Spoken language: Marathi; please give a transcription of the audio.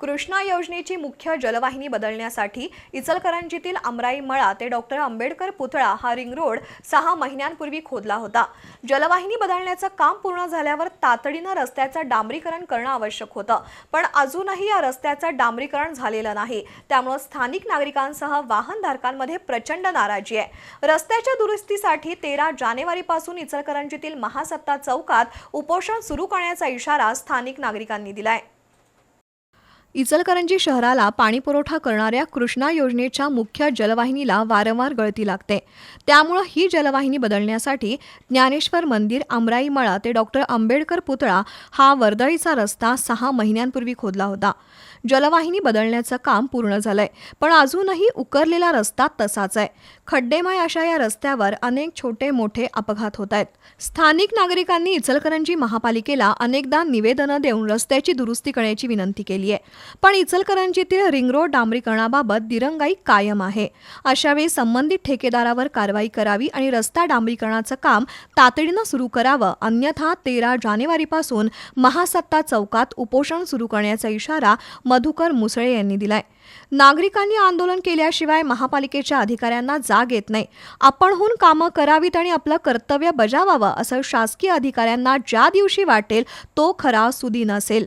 कृष्णा योजनेची मुख्य जलवाहिनी बदलण्यासाठी इचलकरंजीतील अमराई मळा ते डॉक्टर आंबेडकर पुतळा हा रिंग रोड सहा महिन्यांपूर्वी खोदला होता. जलवाहिनी बदलण्याचं काम पूर्ण झाल्यावर तातडीनं रस्त्याचं डांबरीकरण करणं आवश्यक होतं. पण अजूनही या रस्त्याचं डांबरीकरण झालेलं नाही. त्यामुळे स्थानिक नागरिकांसह वाहनधारकांमध्ये प्रचंड नाराजी आहे. रस्त्याच्या दुरुस्तीसाठी तेरा जानेवारीपासून इचलकरंजीतील महासत्ता चौकात उपोषण सुरू करण्याचा इशारा स्थानिक नागरिकांनी दिलाय. इचलकरंजी शहराला पाणीपुरवठा करणाऱ्या कृष्णा योजनेच्या मुख्य जलवाहिनीला वारंवार गळती लागते. त्यामुळं ही जलवाहिनी बदलण्यासाठी ज्ञानेश्वर मंदिर आमराई मळा ते डॉक्टर आंबेडकर पुतळा हा वर्दळीचा रस्ता सहा महिन्यांपूर्वी खोदला होता. जलवाहिनी बदलण्याचं काम पूर्ण झालंय पण अजूनही उकरलेला रस्ता तसाच आहे. खड्डेमय अशा या रस्त्यावर अनेक छोटे मोठे अपघात होत आहेत. स्थानिक नागरिकांनी इचलकरंजी महापालिकेला अनेकदा निवेदनं देऊन रस्त्याची दुरुस्ती करण्याची विनंती केली आहे पण इचलकरंजीतील रिंगरोड डांबरीकरणाबाबत दिरंगाई कायम आहे. अशावेळी संबंधित ठेकेदारावर कारवाई करावी आणि रस्ता डांबरीकरणाचं काम तातडीनं सुरू करावं अन्यथा तेरा जानेवारीपासून महासत्ता चौकात उपोषण सुरू करण्याचा इशारा मधुकर मुसळे यांनी दिलाय. नागरिकांनी आंदोलन केल्याशिवाय महापालिकेच्या अधिकाऱ्यांना जाग येत नाही. आपणहून कामं करावीत आणि आपलं कर्तव्य बजावावं असं शासकीय अधिकाऱ्यांना ज्या दिवशी वाटेल तो खरा सुदीन असेल